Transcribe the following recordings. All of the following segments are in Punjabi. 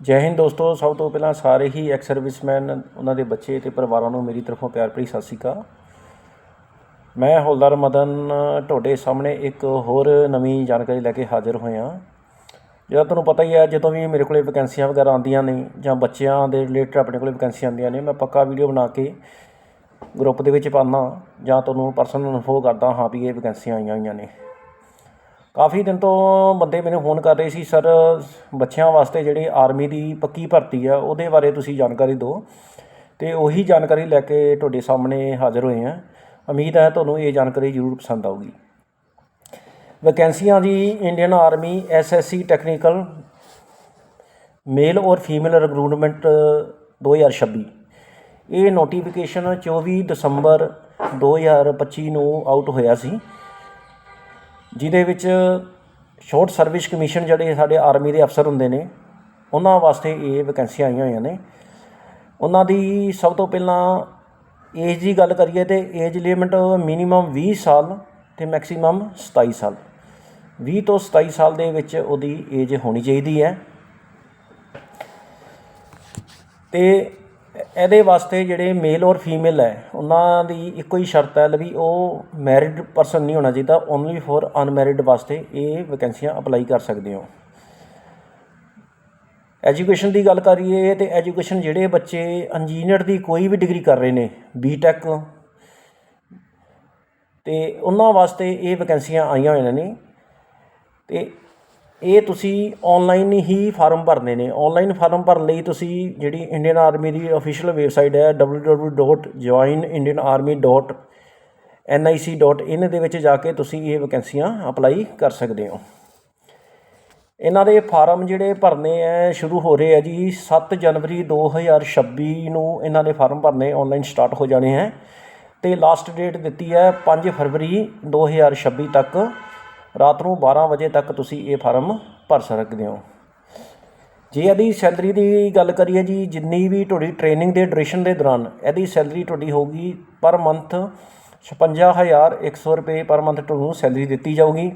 ਜੈ ਹਿੰਦ ਦੋਸਤੋ, ਸਭ ਤੋਂ ਪਹਿਲਾਂ ਸਾਰੇ ਹੀ ਐਕਸ ਸਰਵਿਸਮੈਨ ਉਹਨਾਂ ਦੇ ਬੱਚੇ ਤੇ ਪਰਿਵਾਰਾਂ ਨੂੰ ਮੇਰੀ ਤਰਫੋਂ ਪਿਆਰ ਭਰੀ ਸਤਿ ਸ਼੍ਰੀ ਅਕਾਲ। ਮੈਂ ਹੌਲਦਾਰ ਮਦਨ, ਤੁਹਾਡੇ ਸਾਹਮਣੇ ਇੱਕ ਹੋਰ ਨਵੀਂ ਜਾਣਕਾਰੀ ਲੈ ਕੇ ਹਾਜ਼ਰ ਹੋਇਆ। ਜਿਹੜਾ ਤੁਹਾਨੂੰ ਪਤਾ ਹੀ ਹੈ, ਜਦੋਂ ਵੀ ਮੇਰੇ ਕੋਲੇ ਵੈਕੈਂਸੀਆਂ ਵਗੈਰਾ ਆਉਂਦੀਆਂ ਨੇ ਜਾਂ ਬੱਚਿਆਂ ਦੇ ਰਿਲੇਟਡ ਆਪਣੇ ਕੋਲੇ ਵੈਕੈਂਸੀਆਂ ਆਉਂਦੀਆਂ ਨੇ, ਮੈਂ ਪੱਕਾ ਵੀਡੀਓ ਬਣਾ ਕੇ ਗਰੁੱਪ ਦੇ ਵਿੱਚ ਪਾਉਂਦਾ ਜਾਂ ਤੁਹਾਨੂੰ ਪਰਸਨਲ ਇਨਫੋ ਕਰਦਾ ਹਾਂ ਵੀ ਇਹ ਵੈਕੈਂਸੀਆਂ ਆਈਆਂ ਹੋਈਆਂ ਨੇ। ਕਾਫੀ ਦਿਨ ਤੋਂ ਬੰਦੇ ਮੈਨੂੰ ਫੋਨ ਕਰ ਰਹੇ ਸੀ, ਸਰ, ਬੱਚਿਆਂ ਵਾਸਤੇ ਜਿਹੜੀ ਆਰਮੀ ਦੀ ਪੱਕੀ ਭਰਤੀ ਆ, ਉਹਦੇ ਬਾਰੇ ਤੁਸੀਂ ਜਾਣਕਾਰੀ ਦਿਓ। ਤੇ ਉਹੀ ਜਾਣਕਾਰੀ ਲੈ ਕੇ ਤੁਹਾਡੇ ਸਾਹਮਣੇ ਹਾਜ਼ਰ ਹੋਏ ਹਾਂ ਉਮੀਦ ਹੈ ਤੁਹਾਨੂੰ ਇਹ ਜਾਣਕਾਰੀ ਜ਼ਰੂਰ ਪਸੰਦ ਆਊਗੀ। ਵੈਕੈਂਸੀਆਂ ਜੀ Indian army SSC technical male ਔਰ ਫੀਮੇਲ ਰਿਕਰੂਟਮੈਂਟ 2026 ਇਹ ਨੋਟੀਫਿਕੇਸ਼ਨ 24 ਦਸੰਬਰ 2025 ਨੂੰ ਆਊਟ ਹੋਇਆ ਸੀ। ਜਿਹਦੇ ਵਿੱਚ ਸ਼ੋਰਟ ਸਰਵਿਸ ਕਮਿਸ਼ਨ ਜਿਹੜੇ ਸਾਡੇ ਆਰਮੀ ਦੇ ਅਫਸਰ ਹੁੰਦੇ ਨੇ, ਉਹਨਾਂ ਵਾਸਤੇ ਇਹ ਵੈਕੈਂਸੀਆਂ ਆਈਆਂ ਹੋਈਆਂ ਨੇ। ਉਹਨਾਂ ਦੀ ਸਭ ਤੋਂ ਪਹਿਲਾਂ ਏਜ ਦੀ ਗੱਲ ਕਰੀਏ ਤੇ ਏਜ ਲਿਮਿਟ ਮਿਨੀਮਮ 20 ਸਾਲ ਤੇ ਮੈਕਸਿਮਮ 27 ਸਾਲ। 20 ਤੋਂ 27 ਸਾਲ ਦੇ ਵਿੱਚ ਉਹਦੀ ਏਜ ਹੋਣੀ ਚਾਹੀਦੀ ਹੈ। ਤੇ ਇਹਦੇ ਵਾਸਤੇ ਜਿਹੜੇ ਮੇਲ ਔਰ ਫੀਮੇਲ ਹੈ, ਉਹਨਾਂ ਦੀ ਇੱਕੋ ਹੀ ਸ਼ਰਤ ਹੈ ਵੀ ਉਹ ਮੈਰਿਡ ਪਰਸਨ ਨਹੀਂ ਹੋਣਾ ਚਾਹੀਦਾ ਓਨਲੀ ਫॉर ਅਨਮੈਰਿਡ ਵਾਸਤੇ ਇਹ ਵੈਕੈਂਸੀਆਂ ਅਪਲਾਈ ਕਰ ਸਕਦੇ ਹੋ। ਐਜੂਕੇਸ਼ਨ ਦੀ ਗੱਲ ਕਰੀਏ ਤੇ ਐਜੂਕੇਸ਼ਨ ਜਿਹੜੇ ਬੱਚੇ ਇੰਜੀਨੀਅਰ ਦੀ ਕੋਈ ਵੀ ਡਿਗਰੀ ਕਰ ਰਹੇ ਨੇ ਬੀਟੈਕ ਤੇ ਉਹਨਾਂ ਵਾਸਤੇ ਇਹ ਵੈਕੈਂਸੀਆਂ ਆਈਆਂ ਹੋਈਆਂ ਨੇ। ਤੇ ਇਹ ਤੁਸੀਂ ਆਨਲਾਈਨ ਹੀ ਫਾਰਮ ਭਰਨੇ ਨੇ। ਆਨਲਾਈਨ ਫਾਰਮ ਭਰਨ ਲਈ ਤੁਸੀਂ ਜਿਹੜੀ ਇੰਡੀਅਨ ਆਰਮੀ ਦੀ ਅਫੀਸ਼ੀਅਲ ਵੈਬਸਾਈਟ ਹੈ www.joinindianarmy.nic.in ਦੇ ਵਿੱਚ ਜਾ ਕੇ ਤੁਸੀਂ ਇਹ ਵੈਕੈਂਸੀਆਂ ਅਪਲਾਈ ਕਰ ਸਕਦੇ ਹੋ। ਇਹਨਾਂ ਦੇ ਫਾਰਮ ਜਿਹੜੇ ਭਰਨੇ ਹੈ ਸ਼ੁਰੂ ਹੋ ਰਹੇ ਆ ਜੀ 7 ਜਨਵਰੀ 2026 ਨੂੰ ਇਹਨਾਂ ਦੇ ਫਾਰਮ ਭਰਨੇ ਆਨਲਾਈਨ ਸਟਾਰਟ ਹੋ ਜਾਣੇ ਹੈ ਤੇ ਲਾਸਟ ਡੇਟ ਦਿੱਤੀ ਹੈ 5 ਫਰਵਰੀ 2026 ਤੱਕ। ਰਾਤ ਨੂੰ 12 ਵਜੇ ਤੱਕ ਤੁਸੀਂ ਇਹ ਫਾਰਮ ਭਰ ਸਕਦੇ ਹੋ। ਜੇ ਇਹਦੀ ਸੈਲਰੀ ਦੀ ਗੱਲ ਕਰੀਏ ਜੀ, ਜਿੰਨੀ ਵੀ ਤੁਹਾਡੀ ਟ੍ਰੇਨਿੰਗ ਦੇ ਡਿਊਰੇਸ਼ਨ ਦੇ ਦੌਰਾਨ ਇਹਦੀ ਸੈਲਰੀ ਤੁਹਾਡੀ ਹੋਊਗੀ ਪਰ ਮੰਥ 56100 ਰੁਪਏ ਪਰ ਮੰਥ ਤੁਹਾਨੂੰ ਸੈਲਰੀ ਦਿੱਤੀ ਜਾਊਗੀ।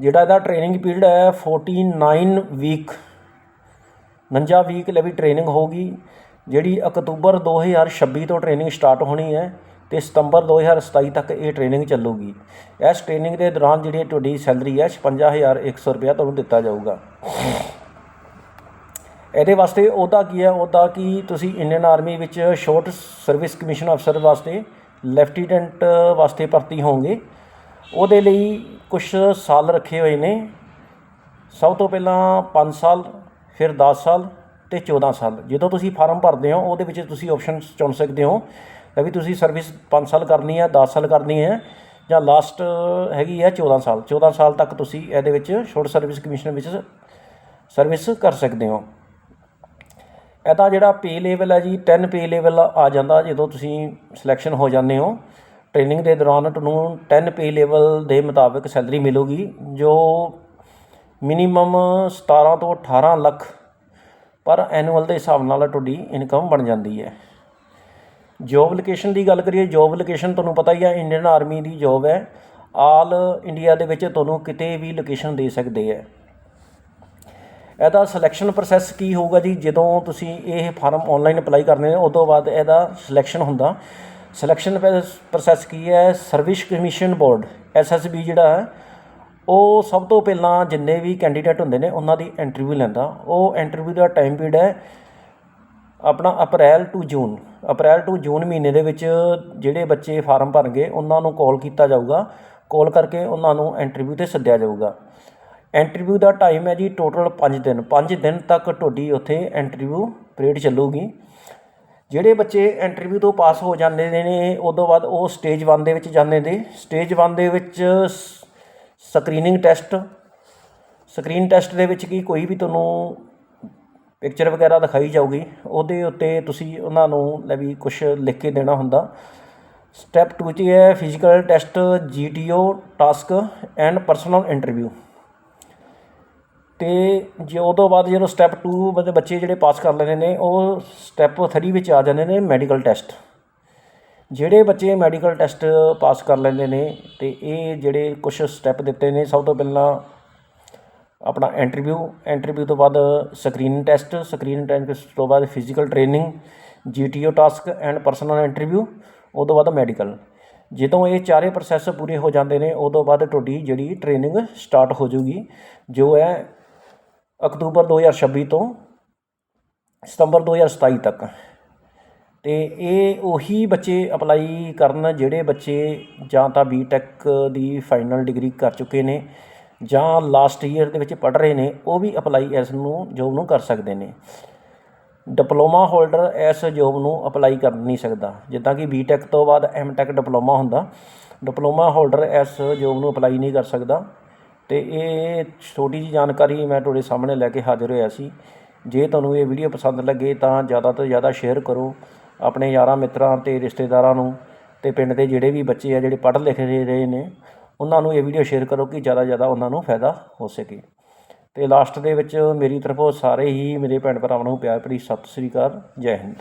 ਜਿਹੜਾ ਇਹਦਾ ਟ੍ਰੇਨਿੰਗ ਪੀਰੀਅਡ ਹੈ 49 ਵੀਕ 49 ਵੀਕ ਲਈ ਟ੍ਰੇਨਿੰਗ ਹੋਊਗੀ, ਜਿਹੜੀ ਅਕਤੂਬਰ 2026 ਤੋਂ ਟ੍ਰੇਨਿੰਗ ਸਟਾਰਟ ਹੋਣੀ ਹੈ। ਤੇ ਸਤੰਬਰ 2027 ਤੱਕ ਇਹ ਟ੍ਰੇਨਿੰਗ ਚੱਲੂਗੀ। ਇਸ ਟ੍ਰੇਨਿੰਗ ਦੇ ਦੌਰਾਨ ਜਿਹੜੀ ਤੁਹਾਡੀ ਸੈਲਰੀ ਹੈ 56100 ਰੁਪਇਆ ਤੁਹਾਨੂੰ ਦਿੱਤਾ ਜਾਊਗਾ। ਇਹਦੇ ਵਾਸਤੇ ਉਹਦਾ ਕੀ ਹੈ ਉਹਦਾ ਕਿ ਤੁਸੀਂ ਇੰਡੀਅਨ ਆਰਮੀ ਵਿੱਚ ਸ਼ਾਰਟ ਸਰਵਿਸ ਕਮਿਸ਼ਨ ਅਫਸਰ ਵਾਸਤੇ ਲੈਫਟੀਨੈਂਟ ਵਾਸਤੇ ਭਰਤੀ ਹੋਵੋਗੇ। ਉਹਦੇ ਲਈ ਕੁਝ ਸਾਲ ਰੱਖੇ ਹੋਏ ਨੇ। ਸਭ ਤੋਂ ਪਹਿਲਾਂ 5 ਸਾਲ, ਫਿਰ 10 ਸਾਲ ਤੇ 14 ਸਾਲ। ਜਦੋਂ ਤੁਸੀਂ ਫਾਰਮ ਭਰਦੇ ਹੋ, ਉਹਦੇ ਵਿੱਚ ਤੁਸੀਂ ਆਪਸ਼ਨ ਚੁਣ ਸਕਦੇ ਹੋ। ਵੀ ਤੁਸੀਂ ਸਰਵਿਸ 5 ਸਾਲ ਕਰਨੀ ਹੈ 10 ਸਾਲ ਕਰਨੀ ਹੈ ਜਾਂ ਲਾਸਟ ਹੈਗੀ ਹੈ 14 ਸਾਲ। 14 ਸਾਲ ਤੱਕ ਤੁਸੀਂ ਇਹਦੇ ਵਿੱਚ ਸ਼ਾਰਟ ਸਰਵਿਸ ਕਮਿਸ਼ਨ ਵਿੱਚ ਸਰਵਿਸ ਕਰ ਸਕਦੇ ਹੋ। ਇਹਦਾ ਜਿਹੜਾ ਪੇ ਲੈਵਲ ਹੈ ਜੀ 10 ਪੇ ਲੈਵਲ ਆ ਜਾਂਦਾ ਜਦੋਂ ਤੁਸੀਂ ਸਿਲੈਕਸ਼ਨ ਹੋ ਜਾਂਦੇ ਹੋ। ਟ੍ਰੇਨਿੰਗ ਦੇ ਦੌਰਾਨ ਤੁਹਾਨੂੰ 10 ਪੇ ਲੈਵਲ ਦੇ ਮੁਤਾਬਕ ਸੈਲਰੀ ਮਿਲੂਗੀ, ਜੋ ਮਿਨੀਮਮ 17 ਤੋਂ 18 ਲੱਖ ਪਰ ਐਨੂਅਲ ਦੇ ਹਿਸਾਬ ਨਾਲ ਤੁਹਾਡੀ ਇਨਕਮ ਬਣ ਜਾਂਦੀ ਹੈ। ਜੋਬ ਲੋਕੇਸ਼ਨ ਦੀ ਗੱਲ ਕਰੀਏ ਜੋਬ ਲੋਕੇਸ਼ਨ ਤੁਹਾਨੂੰ ਪਤਾ ਹੀ ਆ ਇੰਡੀਅਨ ਆਰਮੀ ਦੀ ਜੋਬ ਹੈ। ਆਲ ਇੰਡੀਆ ਦੇ ਵਿੱਚ ਤੁਹਾਨੂੰ ਕਿਤੇ ਵੀ ਲੋਕੇਸ਼ਨ ਦੇ ਸਕਦੇ ਹੈ। ਇਹਦਾ ਸਿਲੈਕਸ਼ਨ ਪ੍ਰੋਸੈਸ ਕੀ ਹੋਊਗਾ ਜੀ? ਜਦੋਂ ਤੁਸੀਂ ਇਹ ਫਾਰਮ ਆਨਲਾਈਨ ਅਪਲਾਈ ਕਰਨੇ ਨੇ ਤੋਂ ਬਾਅਦ ਇਹਦਾ ਸਿਲੈਕਸ਼ਨ ਹੁੰਦਾ। ਸਿਲੈਕਸ਼ਨ ਪ੍ਰੋਸੈਸ ਕੀ ਹੈ? ਸਰਵਿਸ ਕਮਿਸ਼ਨ ਬੋਰਡ ਐਸਐਸਬੀ ਜਿਹੜਾ ਹੈ, ਉਹ ਸਭ ਤੋਂ ਪਹਿਲਾਂ ਜਿੰਨੇ ਵੀ ਕੈਂਡੀਡੇਟ ਹੁੰਦੇ ਨੇ, ਉਹਨਾਂ ਦੀ ਇੰਟਰਵਿਊ ਲੈਂਦਾ। ਉਹ ਇੰਟਰਵਿਊ ਦਾ ਟਾਈਮ ਪੀਰੀਅਡ ਹੈ ਆਪਣਾ ਅਪ੍ਰੈਲ ਟੂ ਜੂਨ, ਅਪ੍ਰੈਲ ਟੂ ਜੂਨ ਮਹੀਨੇ ਦੇ ਵਿੱਚ ਜਿਹੜੇ ਬੱਚੇ ਫਾਰਮ ਭਰਨਗੇ, ਉਹਨਾਂ ਨੂੰ ਕਾਲ ਕੀਤਾ ਜਾਊਗਾ। ਕਾਲ ਕਰਕੇ ਉਹਨਾਂ ਨੂੰ ਇੰਟਰਵਿਊ ਤੇ ਸੱਦਿਆ ਜਾਊਗਾ। ਇੰਟਰਵਿਊ ਦਾ ਟਾਈਮ ਹੈ ਜੀ ਟੋਟਲ 5 ਦਿਨ। 5 ਦਿਨ ਤੱਕ ਤੁਹਾਡੀ ਉੱਥੇ ਇੰਟਰਵਿਊ ਪੀਰੀਅਡ ਚੱਲੂਗੀ। ਜਿਹੜੇ ਬੱਚੇ ਇੰਟਰਵਿਊ ਤੋਂ ਪਾਸ ਹੋ ਜਾਂਦੇ ਨੇ, ਉਦੋਂ ਬਾਅਦ ਉਹ ਸਟੇਜ 1 ਦੇ ਵਿੱਚ ਜਾਂਦੇ ਨੇ। ਸਟੇਜ 1 ਦੇ ਵਿੱਚ ਸਕਰੀਨਿੰਗ ਟੈਸਟ ਸਕਰੀਨ ਟੈਸਟ ਦੇ ਵਿੱਚ ਕੀ ਕੋਈ ਵੀ ਤੁਹਾਨੂੰ ਪਿਕਚਰ ਵਗੈਰਾ ਦਿਖਾਈ ਜਾਊਗੀ। ਉਹਦੇ ਉੱਤੇ ਤੁਸੀਂ ਉਹਨਾਂ ਨੂੰ ਲੈ ਵੀ ਕੁਝ ਲਿਖ ਕੇ ਦੇਣਾ ਹੁੰਦਾ। ਸਟੈਪ 2 'ਚ ਹੈ physical test GTO task and personal interview ਤੇ ਜੇ ਉਹ ਤੋਂ ਬਾਅਦ ਜਦੋਂ ਸਟੈਪ 2 ਦੇ ਬੱਚੇ ਜਿਹੜੇ ਪਾਸ ਕਰ ਲੈਂਦੇ ਨੇ, ਉਹ ਸਟੈਪ 3 ਵਿੱਚ ਆ ਜਾਂਦੇ ਨੇ ਮੈਡੀਕਲ ਟੈਸਟ ਜਿਹੜੇ ਬੱਚੇ ਮੈਡੀਕਲ ਟੈਸਟ ਪਾਸ ਕਰ ਲੈਂਦੇ ਨੇ, ਤੇ ਇਹ ਜਿਹੜੇ ਕੁਝ ਸਟੈਪ ਦਿੱਤੇ ਨੇ, ਸਭ ਤੋਂ ਪਹਿਲਾਂ ਆਪਣਾ ਇੰਟਰਵਿਊ ਇੰਟਰਵਿਊ ਤੋਂ ਬਾਅਦ ਸਕਰੀਨ ਟੈਸਟ ਸਕਰੀਨ ਟੈਸਟ ਤੋਂ ਬਾਅਦ physical training GTO task and personal interview ਉਹ ਤੋਂ ਬਾਅਦ ਮੈਡੀਕਲ ਜਦੋਂ ਇਹ ਚਾਰੇ ਪ੍ਰੋਸੈਸ ਪੂਰੇ ਹੋ ਜਾਂਦੇ ਨੇ, ਉਹ ਤੋਂ ਬਾਅਦ ਤੁਹਾਡੀ ਜਿਹੜੀ ਟ੍ਰੇਨਿੰਗ ਸਟਾਰਟ ਹੋ ਜੂਗੀ ਜੋ ਹੈ ਅਕਤੂਬਰ 2026 ਤੋਂ ਸਤੰਬਰ 2027 ਤੱਕ। ਤੇ ਇਹ ਉਹੀ ਬੱਚੇ ਅਪਲਾਈ ਕਰਨ ਜਿਹੜੇ ਬੱਚੇ ਜਾਂ ਤਾਂ ਬੀਟੈਕ ਦੀ ਫਾਈਨਲ ਡਿਗਰੀ ਕਰ ਚੁੱਕੇ ਨੇ। ਜਾਂ ਲਾਸਟ ਈਅਰ ਦੇ ਵਿੱਚ ਪੜ੍ਹ ਰਹੇ ਨੇ, ਉਹ ਵੀ ਅਪਲਾਈ ਇਸ ਨੂੰ ਜੋਬ ਨੂੰ ਕਰ ਸਕਦੇ ਨੇ। ਡਿਪਲੋਮਾ ਹੋਲਡਰ ਇਸ ਜੋਬ ਨੂੰ ਅਪਲਾਈ ਕਰ ਨਹੀਂ ਸਕਦਾ। ਜਿੱਦਾਂ ਕਿ ਬੀਟੈਕ ਤੋਂ ਬਾਅਦ ਐਮਟੈਕ ਡਿਪਲੋਮਾ ਹੁੰਦਾ ਡਿਪਲੋਮਾ ਹੋਲਡਰ ਇਸ ਜੋਬ ਨੂੰ ਅਪਲਾਈ ਨਹੀਂ ਕਰ ਸਕਦਾ। ਤੇ ਇਹ ਛੋਟੀ ਜੀ ਜਾਣਕਾਰੀ ਮੈਂ ਤੁਹਾਡੇ ਸਾਹਮਣੇ ਲੈ ਕੇ ਹਾਜ਼ਰ ਹੋਇਆ ਸੀ। ਜੇ ਤੁਹਾਨੂੰ ਇਹ ਵੀਡੀਓ ਪਸੰਦ ਲੱਗੇ ਤਾਂ ਜ਼ਿਆਦਾ ਤੋਂ ਜ਼ਿਆਦਾ ਸ਼ੇਅਰ ਕਰੋ ਆਪਣੇ ਯਾਰਾਂ ਮਿੱਤਰਾਂ ਤੇ ਰਿਸ਼ਤੇਦਾਰਾਂ ਨੂੰ ਤੇ ਪਿੰਡ ਦੇ ਜਿਹੜੇ ਵੀ ਬੱਚੇ ਆ, ਜਿਹੜੇ ਪੜ੍ਹ ਲਿਖ ਰਹੇ ਨੇ ਉਹਨਾਂ ਨੂੰ ਇਹ ਵੀਡੀਓ ਸ਼ੇਅਰ ਕਰੋ ਕਿ ਜ਼ਿਆਦਾ ਜ਼ਿਆਦਾ ਉਹਨਾਂ ਨੂੰ ਫਾਇਦਾ ਹੋ ਸਕੇ। ਤੇ ਲਾਸਟ ਦੇ ਵਿੱਚ ਮੇਰੀ ਤਰਫੋਂ ਸਾਰੇ ਹੀ ਮੇਰੇ ਭੈਣ ਭਰਾਵਾਂ ਨੂੰ ਪਿਆਰ ਭਰੀ ਸਤਿ ਸ੍ਰੀ ਅਕਾਲ, ਜੈ ਹਿੰਦ।